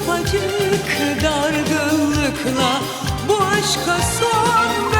ufacık dargınlıkla bu aşka son ver.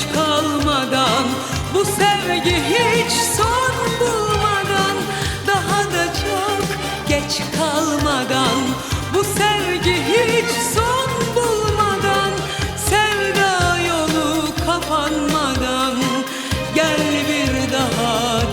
hiç kalmadan Bu sevgi hiç son bulmadan Daha da çok geç kalmadan Bu sevgi hiç son bulmadan Sevda yolu kapanmadan Gel bir daha